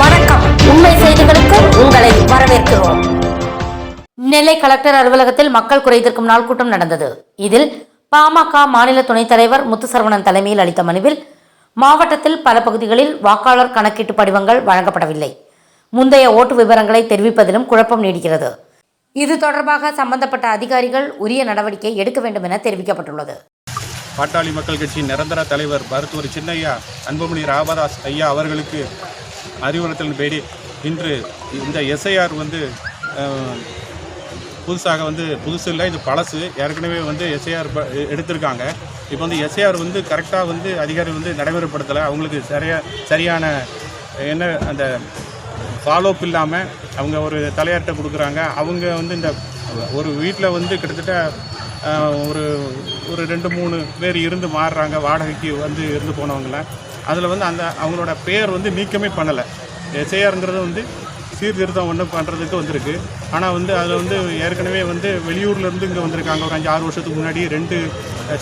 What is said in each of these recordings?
வணக்கம். உண்மை செய்திகளுக்கு உங்களை வரவேற்கிறோம். நெல்லை கலெக்டர் அலுவலகத்தில் மக்கள் குறைதீர்க்கும் நாள் கூட்டம் நடந்தது. இதில் பாமக மாநில துணைத் தலைவர் முத்துசரவணன் தலைமையில் அளித்த மனுவில் மாவட்டத்தில் பல பகுதிகளில் வாக்காளர் கணக்கீட்டு படிவங்கள் வழங்கப்படவில்லை. முந்தைய ஓட்டு விவரங்களை தெரிவிப்பதிலும் குழப்பம் நீடிக்கிறது. இது தொடர்பாக சம்பந்தப்பட்ட அதிகாரிகள் உரிய நடவடிக்கை எடுக்க வேண்டும் என தெரிவிக்கப்பட்டுள்ளது. பாட்டாளி மக்கள் கட்சியின் நிரந்தர தலைவர் மருத்துவர் சின்னையா அன்புமணி ராமதாஸ் ஐயா அவர்களுக்கு அறிவுறுத்தலின் பேடி இன்று இந்த எஸ்ஐஆர் வந்து புதுசாக வந்து புதுசு இல்லை இது பழசு. ஏற்கனவே வந்து எஸ்ஐஆர் எடுத்திருக்காங்க. இப்போ வந்து எஸ்ஐஆர் வந்து கரெக்டாக வந்து அதிகாரி வந்து நடைமுறைப்படுத்தலை. அவங்களுக்கு சரியா சரியான என்ன அந்த ஃபாலோப் இல்லாமல் அவங்க ஒரு தலையாட்டை கொடுக்குறாங்க. அவங்க வந்து இந்த ஒரு வீட்டில் வந்து கிட்டத்தட்ட ஒரு ஒரு ரெண்டு மூணு பேர் இருந்து மாறுறாங்க. வாடகைக்கு வந்து இருந்து போனவங்கள. அதில் வந்து அந்த அவங்களோட பேர் வந்து நீக்கமே பண்ணலை. எஸ்ஐஆருங்கிறது வந்து சீர்திருத்தம் ஒன்று பண்ணுறதுக்கு வந்திருக்கு. ஆனால் வந்து அதில் வந்து ஏற்கனவே வந்து வெளியூர்லேருந்து இங்கே வந்திருக்காங்க. ஒரு அஞ்சு ஆறு வருஷத்துக்கு முன்னாடி ரெண்டு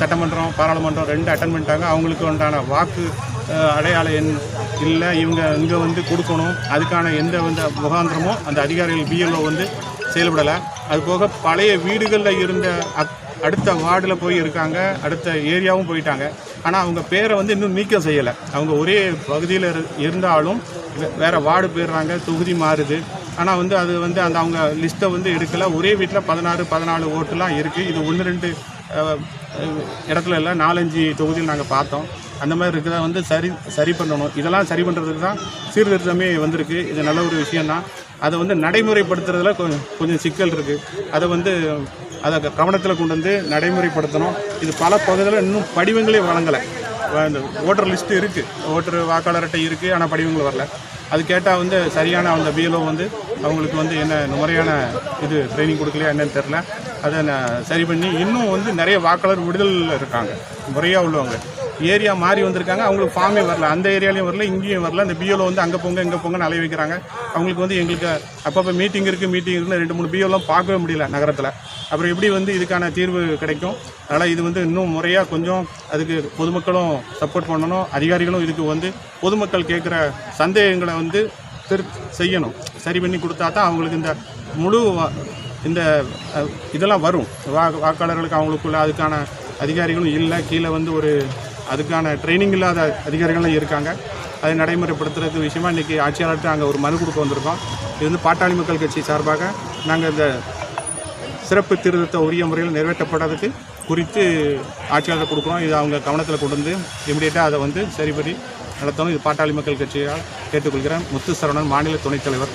சட்டமன்றம் பாராளுமன்றம் ரெண்டு அட்டன் பண்ணிட்டாங்க. அவங்களுக்கு உண்டான வாக்கு அடையாள எண் இல்லை இவங்க இங்கே வந்து கொடுக்கணும். அதுக்கான எந்த வந்து முகாந்திரமும் அந்த அதிகாரிகள் பிஎல்ஓ வந்து செயல்படலை. அது போக பழைய வீடுகளில் இருந்த அத் அடுத்த வார்டில் போய் இருக்காங்க அடுத்த ஏரியாவும் போயிட்டாங்க. ஆனால் அவங்க பேரை வந்து இன்னும் நீக்கம் செய்யலை. அவங்க ஒரே பகுதியில் இரு இருந்தாலும் வேறு வார்டு போயிடுறாங்க தொகுதி மாறுது. ஆனால் வந்து அது வந்து அந்த அவங்க லிஸ்ட்டை வந்து எடுக்கலை. ஒரே வீட்டில் பதினாறு பதினாலு ஓட்டுலாம் இருக்குது இது ஒன்று ரெண்டு இடத்துல எல்லாம் நாலஞ்சு தொகுதியில் நாங்கள் பார்த்தோம். அந்த மாதிரி இருக்கிறத வந்து சரி சரி பண்ணணும். இதெல்லாம் சரி பண்ணுறதுக்கு தான் சீர்திருத்தமே வந்திருக்கு. இது நல்ல ஒரு விஷயந்தான் அதை வந்து நடைமுறைப்படுத்துறதுல கொஞ்சம் கொஞ்சம் சிக்கல் இருக்குது அதை வந்து அதை கவனத்தில் கொண்டு வந்து நடைமுறைப்படுத்தணும். இது பல பகுதியில் இன்னும் படிவங்களே வழங்கலை. இந்த ஓட்டர் லிஸ்ட்டு இருக்குது ஓட்டர் வாக்காளர் அட்டை இருக்குது ஆனால் படிவங்கள் வரல. அது கேட்டால் வந்து சரியான அந்த பிஎல்ஓ வந்து அவங்களுக்கு வந்து என்ன முறையான இது ட்ரைனிங் கொடுக்கலையா என்னன்னு தெரில அதை நான் சரி பண்ணி இன்னும் வந்து நிறைய வாக்காளர் விடுதலில் இருக்காங்க. முறையாக உள்ளவங்க. ஏரியா மாறி வந்திருக்காங்க. அவங்களுக்கு ஃபார்மே வரல. அந்த ஏரியாலையும் வரல. இங்கேயும் வரல. அந்த பிஎல்ஓ வந்து அங்கே போங்க இங்கே போங்கன்னு அலைய வைக்கிறாங்க. அவங்களுக்கு வந்து எங்களுக்கு அப்பப்போ மீட்டிங் இருக்குது மீட்டிங் இருக்குன்னு ரெண்டு மூணு பிஓலாம் பார்க்கவே முடியல நகரத்தில். அப்புறம் எப்படி வந்து இதுக்கான தீர்வு கிடைக்கும்? அதனால் இது வந்து இன்னும் முறையாக கொஞ்சம் அதுக்கு பொதுமக்களும் சப்போர்ட் பண்ணணும். அதிகாரிகளும் இதுக்கு வந்து பொதுமக்கள் கேட்குற சந்தேகங்களை வந்து திரு செய்யணும். சரி பண்ணி கொடுத்தா தான் அவங்களுக்கு இந்த முழு இந்த இதெல்லாம் வரும். வா வாக்காளர்களுக்கு அவங்களுக்குள்ள அதுக்கான அதிகாரிகளும் இல்லை. கீழே வந்து ஒரு அதுக்கான ட்ரைனிங் இல்லாத அதிகாரிகளும் இருக்காங்க. அதை நடைமுறைப்படுத்துறது விஷயமா இன்றைக்கி ஆட்சியாளர்கிட்ட அங்கே ஒரு மனு கொடுக்க வந்திருக்கோம். இது வந்து பாட்டாளி மக்கள் கட்சி சார்பாக நாங்கள் இந்த சிறப்பு திருத்தத்தை உரிய முறையில் நிறைவேற்றப்படாததுக்கு குறித்து ஆட்சியாளர் கொடுக்குறோம். இது அவங்க கவனத்தில் கொண்டு வந்து இமிடியேட்டாக அதை வந்து சரிபடி நடத்தணும். இது பாட்டாளி மக்கள் கட்சியால் கேட்டுக்கொள்கிறேன். முத்து சரவணன் மாநில துணைத் தலைவர்.